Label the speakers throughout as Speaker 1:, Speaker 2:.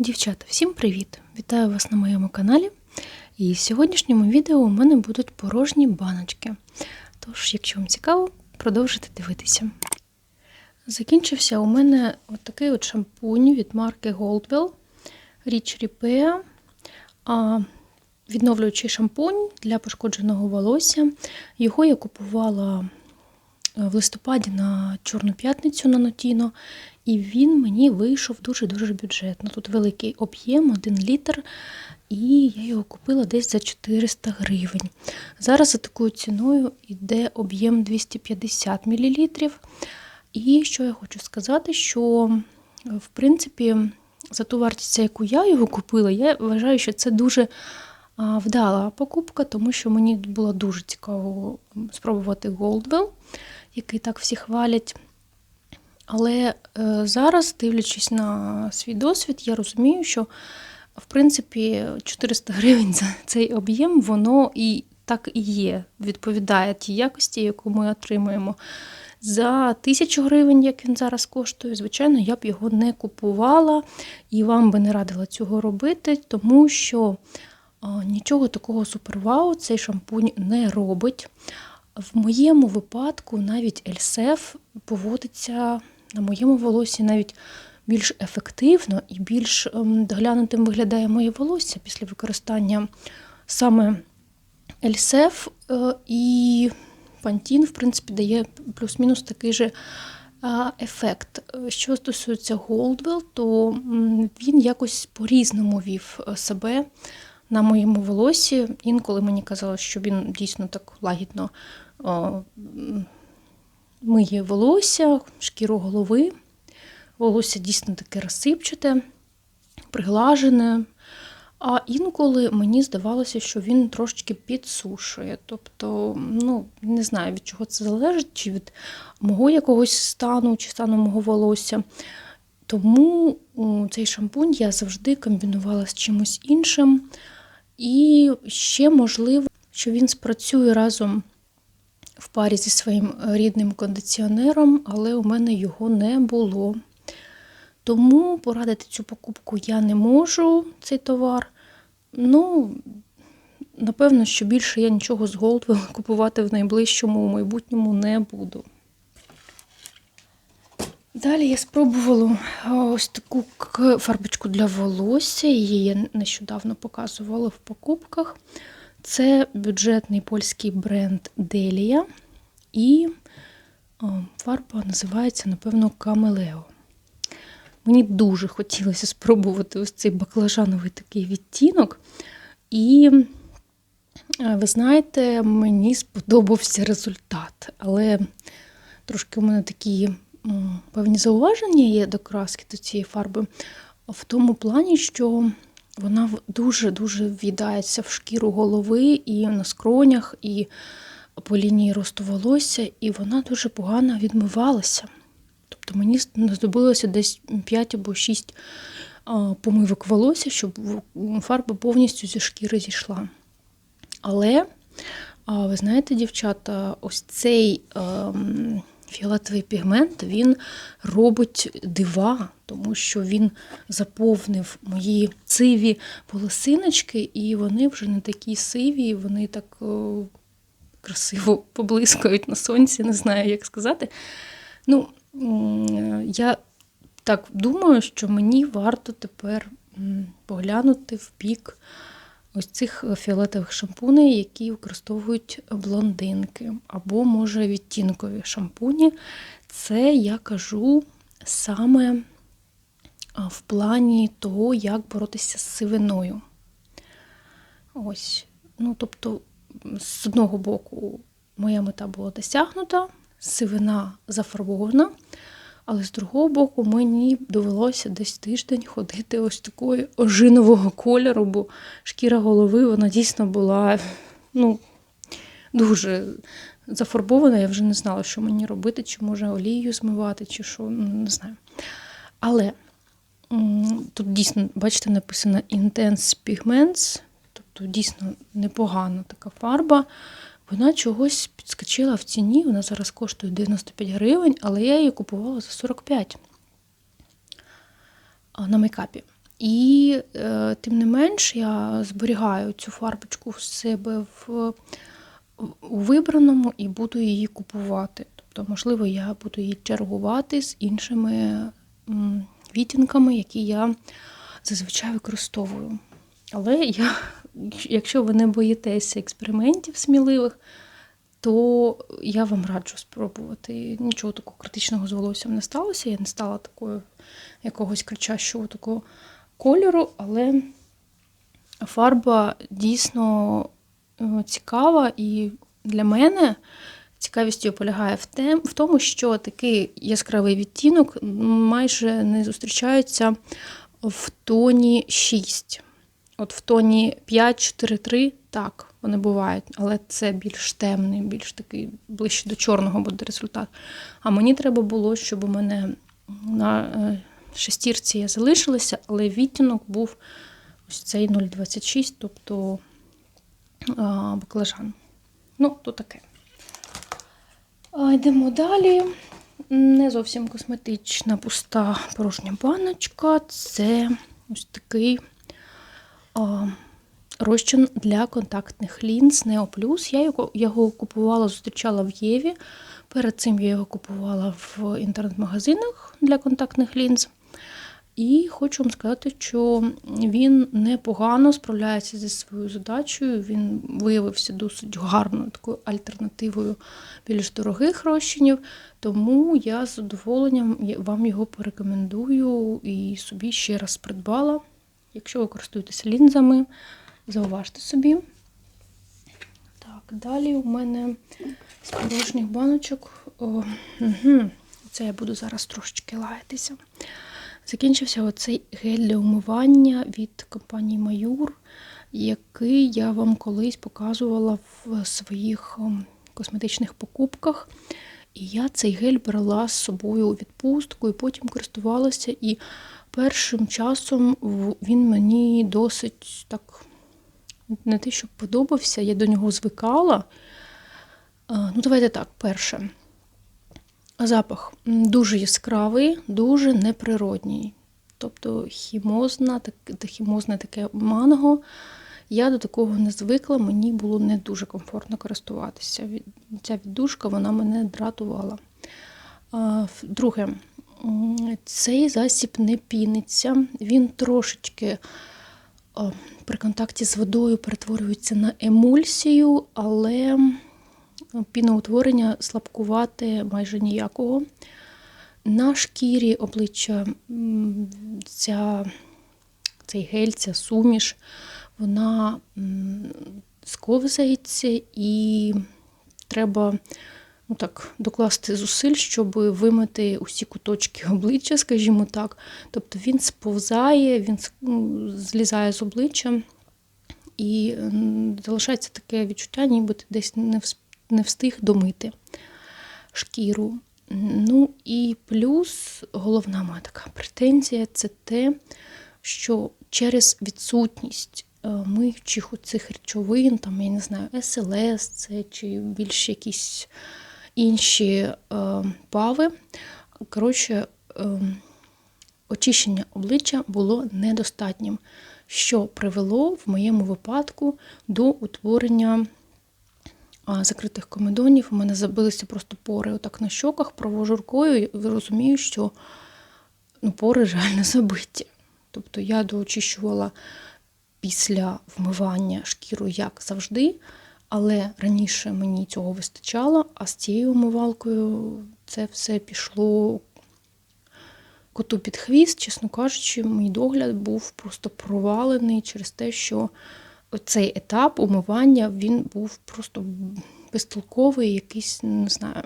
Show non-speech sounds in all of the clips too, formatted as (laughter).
Speaker 1: Дівчата, всім привіт! Вітаю вас на моєму каналі. І в сьогоднішньому відео у мене будуть порожні баночки. Тож, якщо вам цікаво, продовжуйте дивитися. Закінчився у мене от такий от шампунь від марки Goldwell Rich Repair. А, Відновлюючий шампунь для пошкодженого волосся. Його я купувала е, в листопаді на Чорну п'ятницю на Нотіно. І він мені вийшов дуже-дуже бюджетно. Тут великий об'єм, 1 літр, і я його купила десь за 400 гривень. Зараз за такою ціною йде об'єм 250 мл. І що я хочу сказати, що, в принципі, за ту вартість, яку я його купила, я вважаю, що це дуже вдала покупка, тому що мені було дуже цікаво спробувати Goldwell, який так всі хвалять. Але е, зараз, дивлячись на свій досвід, я розумію, що в принципі 400 гривень за цей об'єм, воно і так і є, відповідає тій якості, яку ми отримуємо. За 1000 гривень, як він зараз коштує, звичайно, я б його не купувала і вам би не радила цього робити, тому що нічого такого супервау цей шампунь не робить. В моєму випадку навіть Ельсеф поводиться на моєму волосі навіть більш ефективно і більш ем, доглянутим виглядає моє волосся після використання саме Ельсеф і Пантін, в принципі, дає плюс-мінус такий же ефект. Що стосується Goldwell, то він якось по-різному вів е, себе на моєму волосі. Інколи мені казали, що він дійсно так лагідно миє волосся, шкіру голови. Волосся дійсно таке розсипчате, приглажене. А інколи мені здавалося, що він трошечки підсушує. Тобто, ну, не знаю, від чого це залежить, чи від мого якогось стану, чи стану мого волосся. Тому цей шампунь я завжди комбінувала з чимось іншим. І ще можливо, що він спрацює разом в парі зі своїм рідним кондиціонером, але у мене його не було. Тому порадити цю покупку я не можу, цей товар. Ну, напевно, що більше я нічого з Goldwell (laughs) купувати в найближчому майбутньому не буду. Далі я спробувала ось таку фарбочку для волосся, її я нещодавно показувала в покупках. Це бюджетний польський бренд Делія. І фарба називається, напевно, Камелео. Мені дуже хотілося спробувати ось цей баклажановий такий відтінок. І, ви знаєте, мені сподобався результат. Але трошки у мене такі певні зауваження є до краски до цієї фарби, в тому плані, що вона дуже-дуже в'їдається в шкіру голови і на скронях, і по лінії росту волосся, і вона дуже погано відмивалася. Тобто мені знадобилося десь 5 або 6 помивок волосся, щоб фарба повністю зі шкіри зійшла. Але, ви знаєте, дівчата, ось цей ем, фіолетовий пігмент він робить дива, тому що він заповнив мої сиві волосиночки, і вони вже не такі сиві, вони так о, красиво (laughs) поблискають на сонці, не знаю, як сказати. Ну, Я так думаю, що мені варто тепер поглянути в бік ось цих фіолетових шампуней, які використовують блондинки, або, може, відтінкові шампуні. Це я кажу саме в плані того, як боротися з сивиною. Ось, ну, тобто, з одного боку, моя мета була досягнута, сивина зафарбована. Але з другого боку, мені довелося десь тиждень ходити ось такої ожинового кольору, бо шкіра голови вона дійсно була ну, дуже зафарбована. Я вже не знала, що мені робити, чи може олією змивати, чи що, ну, не знаю. Але тут дійсно, бачите, написано Intense Pigments, тобто дійсно непогана така фарба. Вона чогось підскочила в ціні, вона зараз коштує 95 гривень, але я її купувала за 45 на мейкапі. І е, тим не менш я зберігаю цю фарбочку в себе в, у вибраному і буду її купувати. Тобто, можливо, я буду її чергувати з іншими відтінками, які я зазвичай використовую. Але я, якщо ви не боїтеся експериментів сміливих, то я вам раджу спробувати. Нічого такого критичного з волоссям не сталося. Я не стала такою якогось кричащого такого кольору, але фарба дійсно е, цікава, і для мене цікавість її полягає в, тем, в тому, що такий яскравий відтінок майже не зустрічається в тоні 6. От в тоні 5, 4, 3, так, вони бувають, але це більш темний, більш такий ближче до чорного буде результат. А мені треба було, щоб у мене на е, шестірці я залишилася, але відтінок був ось цей 0,26, тобто баклажан. Ну, то таке. Йдемо далі. Не зовсім косметична пуста порожня баночка. Це ось такий розчин для контактних лінз Neo Plus. Я його, його купувала, зустрічала в Єві. Перед цим я його купувала в інтернет-магазинах для контактних лінз. І хочу вам сказати, що він непогано справляється зі своєю задачею. Він виявився досить гарною такою альтернативою більш дорогих розчинів. Тому я з задоволенням вам його порекомендую і собі ще раз придбала. Якщо ви користуєтеся лінзами, зауважте собі. Так, далі у мене з порожніх баночок. О, угу. Це я буду зараз трошечки лаятися. Закінчився оцей гель для умивання від компанії Маюр, який я вам колись показувала в своїх ем, косметичних покупках. І я цей гель брала з собою у відпустку і потім користувалася. І першим часом він мені досить так не те, що подобався, я до нього звикала. Ну, давайте так, перше. Запах дуже яскравий, дуже неприродній. Тобто хімозна, так, хімозне таке манго. Я до такого не звикла, мені було не дуже комфортно користуватися. Ця віддушка вона мене дратувала. Друге, цей засіб не піниться, він трошечки при контакті з водою перетворюється на емульсію, але піноутворення слабкувати майже ніякого. На шкірі обличчя ця, цей гель, ця суміш, вона сковзається і треба ну так, докласти зусиль, щоб вимити усі куточки обличчя, скажімо так. Тобто він сповзає, він ну, злізає з обличчя і залишається таке відчуття, ніби ти десь не встиг домити шкіру. Ну і плюс головна моя така претензія це те, що через відсутність е, миючих цих речовин, там, я не знаю, СЛС це чи більш якісь інші е, пави. Коротше, е, очищення обличчя було недостатнім, що привело в моєму випадку до утворення закритих комедонів. У мене забилися просто пори отак на щоках, провожу рукою і розумію, що ну, пори (laughs) реально забиті. Тобто я доочищувала після вмивання шкіру, як завжди, але раніше мені цього вистачало, а з цією умивалкою це все пішло коту під хвіст, чесно кажучи, мій догляд був просто провалений через те, що цей етап умивання він був просто безтолковий, якийсь, не знаю.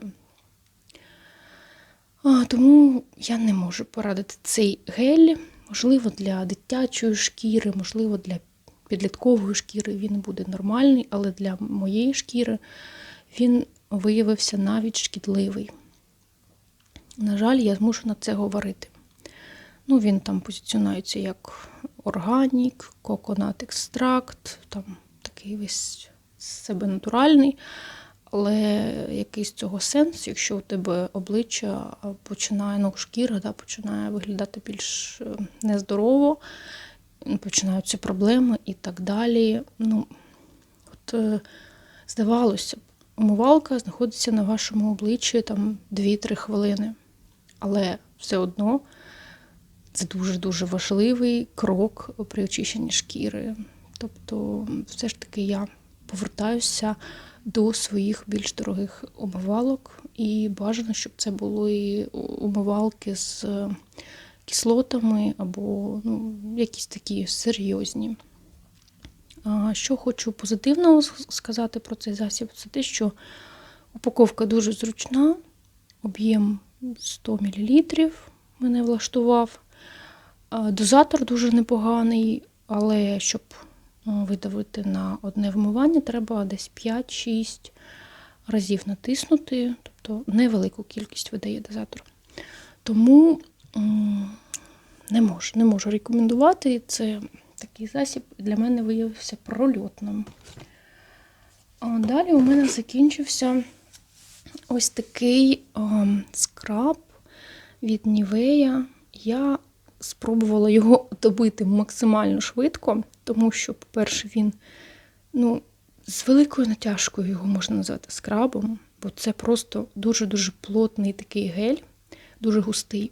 Speaker 1: А, Тому я не можу порадити цей гель. Можливо, для дитячої шкіри, можливо, для підліткової шкіри він буде нормальний, але для моєї шкіри він виявився навіть шкідливий. На жаль, я змушена це говорити. Ну, Він там позиціонується як органік, коконат екстракт, там такий весь себе натуральний. Але якийсь цього сенс, якщо у тебе обличчя починає, ну, шкіра да, починає виглядати більш е, нездорово, починаються проблеми і так далі. Ну, от, е, здавалося б, умивалка знаходиться на вашому обличчі там 2-3 хвилини. Але все одно це дуже-дуже важливий крок при очищенні шкіри. Тобто, все ж таки я повертаюся до своїх більш дорогих умивалок, і бажано, щоб це були умивалки з кислотами або ну, якісь такі серйозні. Що хочу позитивного сказати про цей засіб, це те, що упаковка дуже зручна, об'єм 100 мл мене влаштував. Дозатор дуже непоганий, але щоб видавити на одне вмивання, треба десь 5-6 разів натиснути, тобто невелику кількість видає дозатор. Тому не можу, не можу рекомендувати. Це такий засіб для мене виявився прольотним. А далі у мене закінчився ось такий ем, скраб від Нівея. Я спробувала його добити максимально швидко, тому що, по-перше, він ну, з великою натяжкою його можна назвати скрабом, бо це просто дуже-дуже плотний такий гель, дуже густий,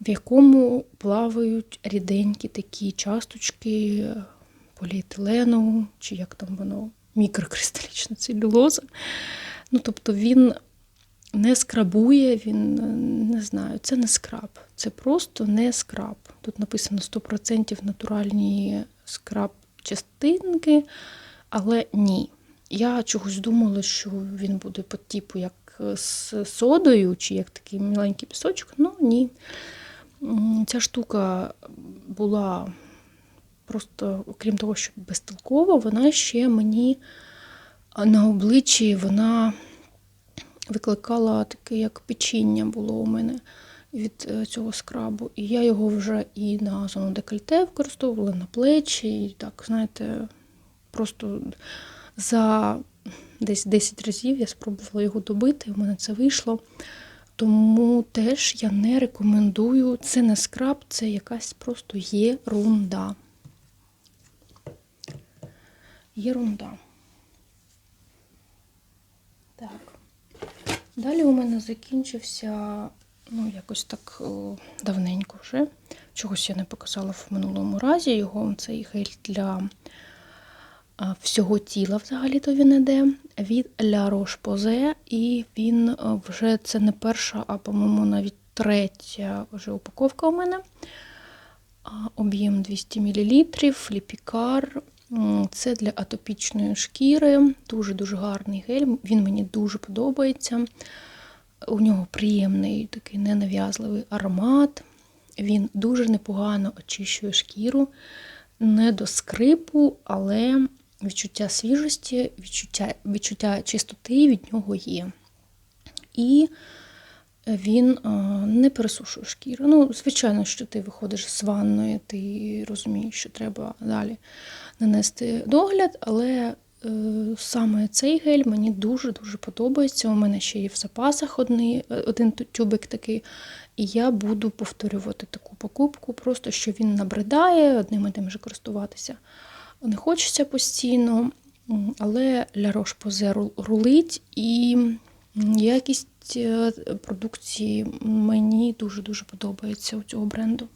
Speaker 1: в якому плавають ріденькі такі часточки поліетилену, чи як там воно, мікрокристалічна целюлоза. Ну, тобто він не скрабує, він е, не знаю, це не скраб. Це просто не скраб. Тут написано 100% натуральні скраб частинки, але ні. Я чогось думала, що він буде по типу як з содою, чи як такий маленький пісочок. Ну ні. Ця штука була просто, окрім того, що безтолкова, вона ще мені на обличчі вона викликала таке, як печіння було у мене від е, цього скрабу. І я його вже і на зону декольте використовувала, на плечі, і так, знаєте, просто за десь 10 разів я спробувала його добити, і в мене це вийшло. Тому теж я не рекомендую. Це не скраб, це якась просто єрунда. Єрунда. Так. Далі у мене закінчився, ну, якось так давненько вже. Чогось я не показала в минулому разі. Його цей гель для всього тіла взагалі-то він іде від La Roche-Posay. І він вже це не перша, а, по-моєму, навіть третя вже упаковка у мене. Об'єм 200 мл, ліпікар. Це для атопічної шкіри. Дуже-дуже гарний гель. Він мені дуже подобається. У нього приємний такий ненав'язливий аромат. Він дуже непогано очищує шкіру. Не до скрипу, але відчуття свіжості, відчуття, відчуття чистоти від нього є. І він не пересушує шкіру. Ну, звичайно, що ти виходиш з ванної, ти розумієш, що треба далі нанести догляд, але е, саме цей гель мені дуже-дуже подобається. У мене ще є в запасах одний, один тюбик такий, і я буду повторювати таку покупку, просто що він набридає, одним і тим же користуватися не хочеться постійно, але La Roche-Posay рулить і м, якість е, продукції мені дуже-дуже подобається у цього бренду.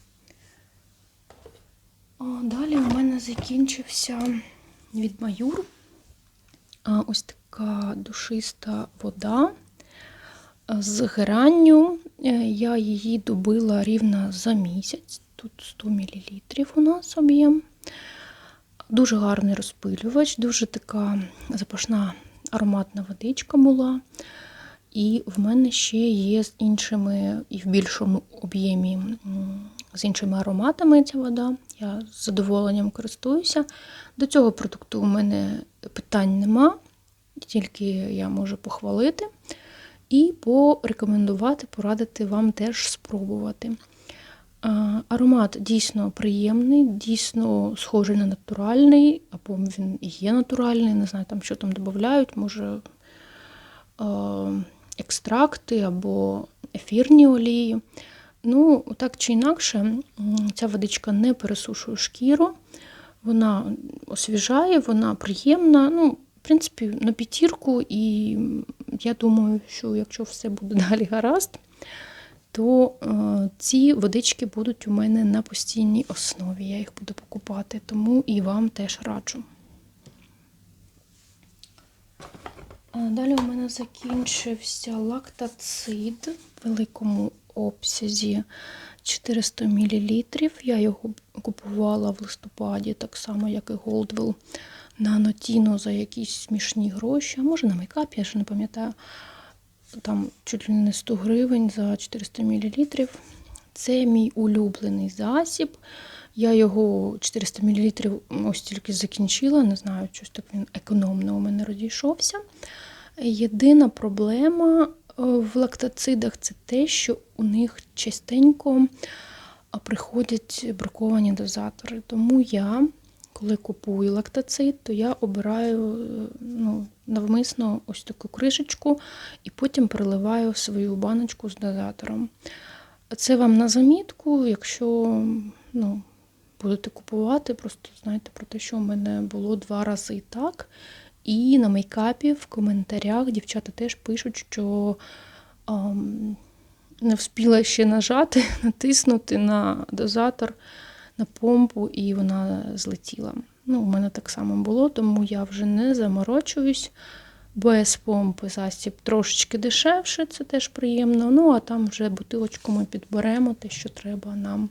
Speaker 1: Далі у мене закінчився від Маюр. Ось така душиста вода з геранню. Е, Я її добила рівно за місяць. Тут 100 мл у нас об'єм. Дуже гарний розпилювач, дуже така запашна ароматна водичка була. І в мене ще є з іншими і в більшому об'ємі з іншими ароматами ця вода. Я з задоволенням користуюся. До цього продукту у мене питань нема, тільки я можу похвалити і порекомендувати, порадити вам теж спробувати. Аромат дійсно приємний, дійсно схожий на натуральний, або він є натуральний, не знаю, там що там додають, може екстракти або ефірні олії. Ну, так чи інакше, ця водичка не пересушує шкіру, вона освіжає, вона приємна. Ну, в принципі, на п'ятірку, і я думаю, що якщо все буде (laughs) далі гаразд, то е, ці водички будуть у мене на постійній основі. Я їх буду покупати, тому і вам теж раджу. А Далі у мене закінчився лактацид в великому обсязі 400 мл. Я його купувала в листопаді, так само, як і Goldwell, на Нотіно за якісь смішні гроші, а може на мейкап, я ще не пам'ятаю. Там чуть ли не 100 гривень за 400 мл. Це мій улюблений засіб. Я його 400 мл ось тільки закінчила, не знаю, щось так він економно у мене розійшовся. Єдина проблема е, в лактацидах це те, що у них частенько приходять браковані дозатори. Тому я, коли купую лактацид, то я обираю е, ну, навмисно ось таку кришечку і потім переливаю свою баночку з дозатором. Це вам на замітку, якщо ну, будете купувати, просто знайте про те, що у мене було два рази так. І на мейкапі в коментарях дівчата теж пишуть, що ам, не встигла ще нажати, (laughs) натиснути на дозатор, на помпу, і вона злетіла. Ну, у мене так само було, тому я вже не заморочуюсь. Без помпи засіб трошечки дешевше, це теж приємно. Ну, а там вже бутилочку ми підберемо те, що треба нам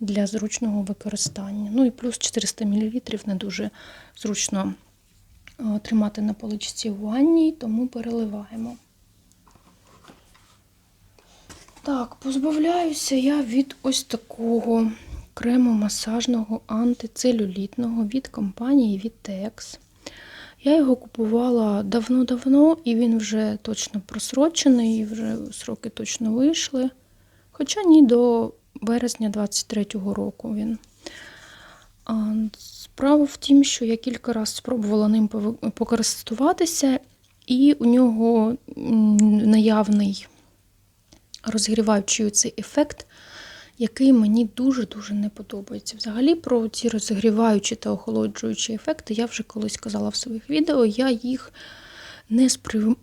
Speaker 1: для зручного використання. Ну і плюс 400 мл не дуже зручно е, тримати на поличці в ванні, тому переливаємо. Так, позбавляюся я від ось такого крему масажного антицелюлітного від компанії Vitex. Я його купувала давно-давно, і він вже точно просрочений, і вже сроки точно вийшли. Хоча ні до березня 23-го року він. Справа в тім, що я кілька разів спробувала ним покористуватися, і у нього наявний розгріваючий цей ефект, який мені дуже-дуже не подобається. Взагалі про ці розгріваючі та охолоджуючі ефекти я вже колись казала в своїх відео. Я їх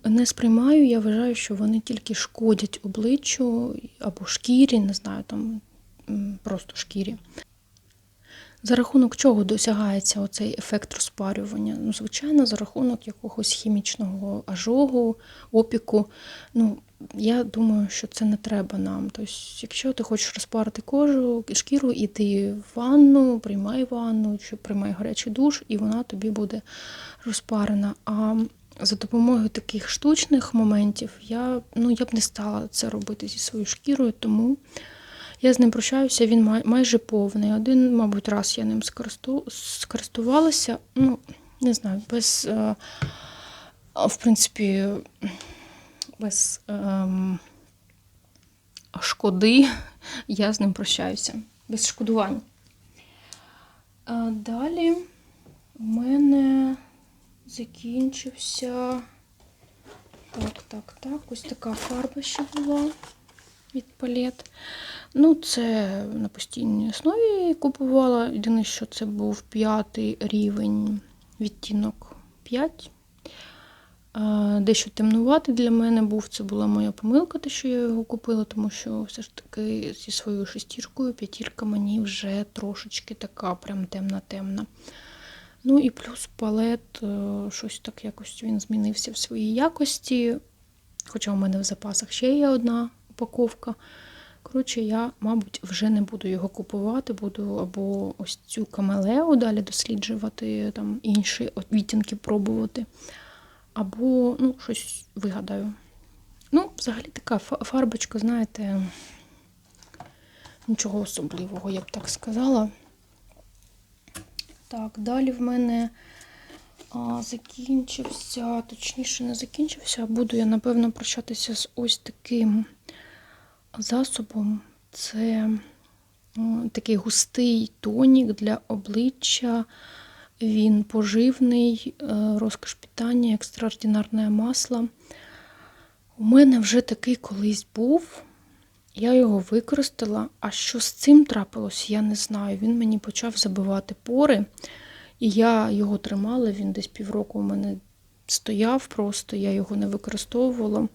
Speaker 1: не, сприймаю. Я вважаю, що вони тільки шкодять обличчю або шкірі, не знаю, там просто шкірі. За рахунок чого досягається оцей ефект розпарювання? Ну, звичайно, за рахунок якогось хімічного ажогу, опіку. Ну, я думаю, що це не треба нам. Тобто, якщо ти хочеш розпарити кожу, шкіру, іди в ванну, приймай ванну, чи приймай гарячий душ, і вона тобі буде розпарена. А за допомогою таких штучних моментів я, ну, я б не стала це робити зі своєю шкірою, тому я з ним прощаюся, він май- майже повний. Один, мабуть, раз я ним скористу- скористувалася. Ну, не знаю, без, е, в принципі, без ем, шкоди я з ним прощаюся. Без шкодувань. Далі у мене закінчився. Так, так, так. Ось така фарба ще була від палет. Ну, це на постійній основі купувала. Єдине, що це був п'ятий рівень, відтінок 5. Е, Дещо темнуватий для мене був. Це була моя помилка, те, що я його купила, тому що все ж таки зі своєю шестіркою п'ятірка мені вже трошечки така прям темна-темна. Ну і плюс палет, е, щось так якось він змінився в своїй якості. Хоча у мене в запасах ще є одна упаковка. Коротше, я, мабуть, вже не буду його купувати, буду або ось цю камелеу далі досліджувати, там інші відтінки пробувати, або ну, щось вигадаю. Ну, взагалі така фарбочка, знаєте, нічого особливого, я б так сказала. Так, далі в мене а, закінчився, точніше, не закінчився, буду я, напевно, прощатися з ось таким засобом. Це такий густий тонік для обличчя. Він поживний, е, розкош питання, екстраординарне масло. У мене вже такий колись був, Я його використала, а що з цим трапилось, я не знаю. Він мені почав забивати пори, і я його тримала, він десь півроку у мене стояв просто, я його не використовувала.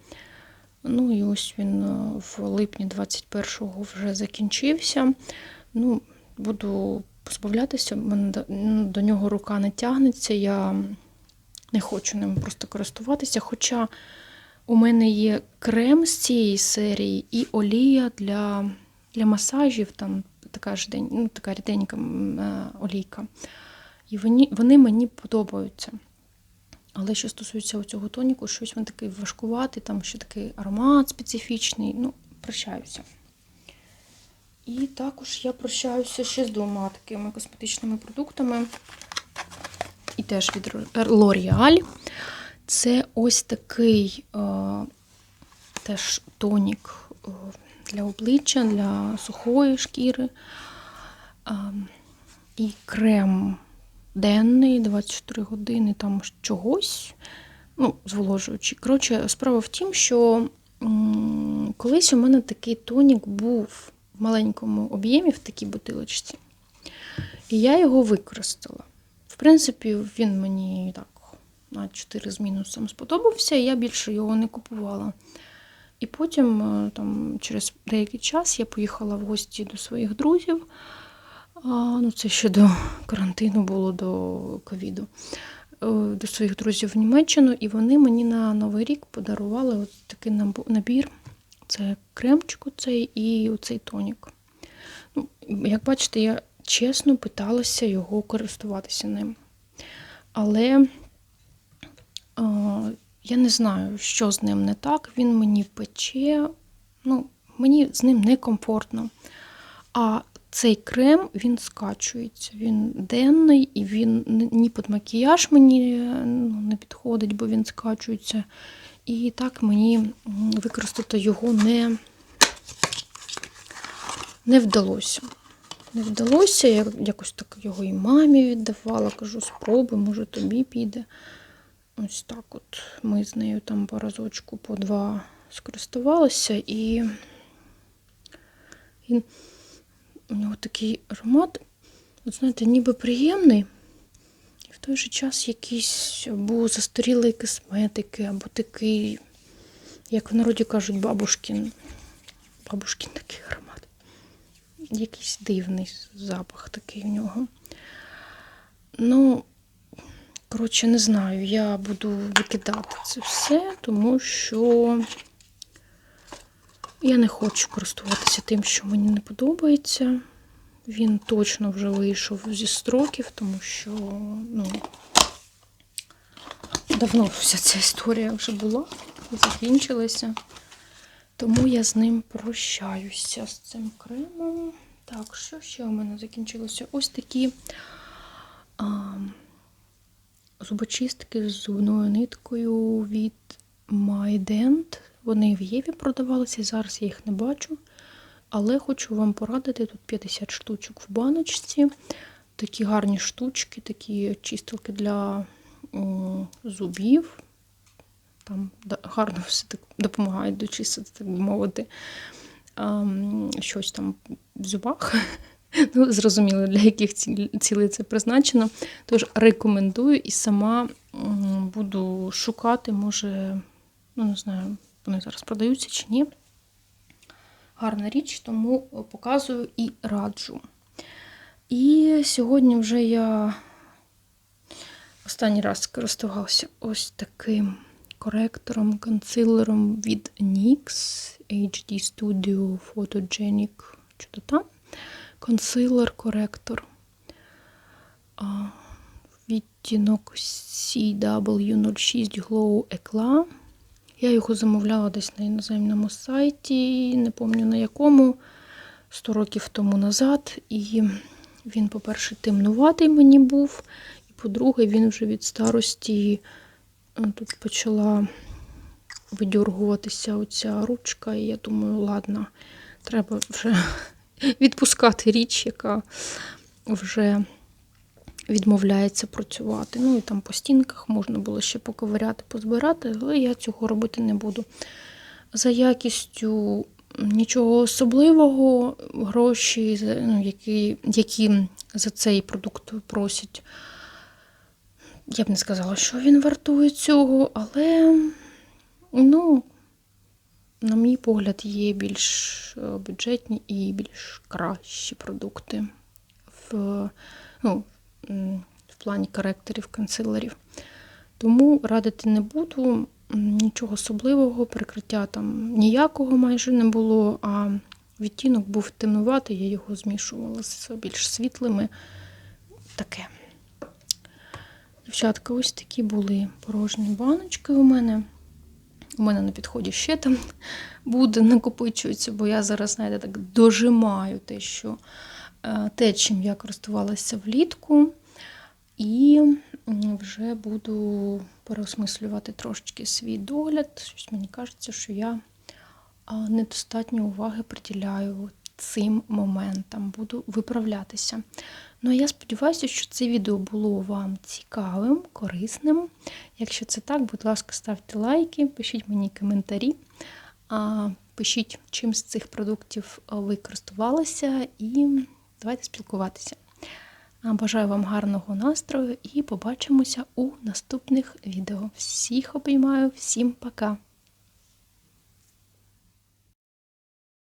Speaker 1: Ну і ось він е, в липні 21-го вже закінчився. Ну, буду позбавлятися, мене до- ну, нього рука не тягнеться, я не хочу ним просто користуватися. Хоча у мене є крем з цієї серії і олія для, для масажів, там така ж день, ну, така ріденька е, олійка. І вони, вони мені подобаються. Але що стосується цього тоніку, щось він такий важкуватий, там ще такий аромат специфічний. Ну, прощаюся. І також я прощаюся ще з двома такими косметичними продуктами. І теж від L'Oreal. Це ось такий е, теж тонік е, для обличчя, для сухої шкіри. Е, і крем денний, 24 години там чогось, ну, зволожуючий. Коротше, справа в тім, що м, колись у мене такий тонік був в маленькому об'ємі, в такій бутилочці. І я його використала. В принципі, він мені так на 4 з мінусом сподобався, і я більше його не купувала. І потім, е, там, через деякий час, я поїхала в гості до своїх друзів. А, ну, це ще до карантину було до ковіду. Е, До своїх друзів в Німеччину, і вони мені на Новий рік подарували от такий набір. Це кремчик оцей і оцей тонік. Ну, як бачите, я чесно питалася його користуватися ним. Але а, я не знаю, що з ним не так. Він мені пече, ну, мені з ним некомфортно. А цей крем він скачується. Він денний і він ні- під макіяж мені е, ну, не підходить, бо він скачується. І так мені використати його не, не вдалося. Не вдалося, я якось так його і мамі віддавала, кажу, спробуй, може тобі піде. Ось так от ми з нею там по разочку по два скористувалися, і він у нього такий аромат, от знаєте, ніби приємний, і в той же час якийсь або застарілої косметики, або такий, як в народі кажуть, бабушкін. Бабушкін такий аромат. Якийсь дивний запах такий в нього. Ну, коротше, не знаю, я буду викидати це все, тому що я не хочу користуватися тим, що мені не подобається. Він точно вже вийшов зі строків, тому що ну, давно вся ця історія вже була, і закінчилася. Тому я з ним прощаюся з цим кремом. Так, що ще у мене закінчилося? Ось такі а, зубочистки з зубною ниткою від MyDent. Вони в Єві продавалися, зараз я їх не бачу. Але хочу вам порадити, тут 50 штучок в баночці. Такі гарні штучки, такі чистилки для зубів. Там гарно (laughs) все так допомагають дочистити, так би мовити, щось там в зубах. (laughs) Ну, зрозуміло, для яких цілей це призначено. Тож рекомендую і сама буду шукати, може, ну не знаю, вони зараз продаються чи ні. Гарна річ, тому показую і раджу. І сьогодні вже я останній раз користувалася ось таким коректором, консилером від NYX HD Studio Photogenic. Що-то там. Консилер-коректор. Відтінок CW06 Glow Eclat. Я його замовляла десь на іноземному сайті, не пам'ятаю на якому, 100 років тому назад. І він, по-перше, темнуватий мені був, і по-друге, він вже від старості е, тут почала видьоргуватися оця ручка, і я думаю, ладно, треба вже (laughs) відпускати річ, яка вже відмовляється працювати. Ну і там по стінках можна було ще поковиряти, позбирати, але я цього робити не буду. За якістю нічого особливого. Гроші, ну, які, які за цей продукт просять. Я б не сказала, що він вартує цього, але, ну, на мій погляд, є більш е, бюджетні і більш кращі продукти в, ну, в плані коректорів, консилерів. Тому радити не буду. Нічого особливого, прикриття там ніякого майже не було, а відтінок був темнуватий, я його змішувала з більш світлими. Таке. Дівчатка, ось такі були порожні баночки у мене. У мене на підході ще там (laughs) буде, накопичується, бо я зараз, знаєте, так дожимаю те, що те, чим я користувалася влітку. І вже буду переосмислювати трошечки свій догляд. Щось мені кажеться, що я недостатньо уваги приділяю цим моментам, буду виправлятися. Ну а я сподіваюся, що це відео було вам цікавим, корисним. Якщо це так, будь ласка, ставте лайки, пишіть мені коментарі, пишіть, чим з цих продуктів ви користувалися, і давайте спілкуватися. Бажаю вам гарного настрою і побачимося у наступних відео. Всіх обіймаю, всім пока!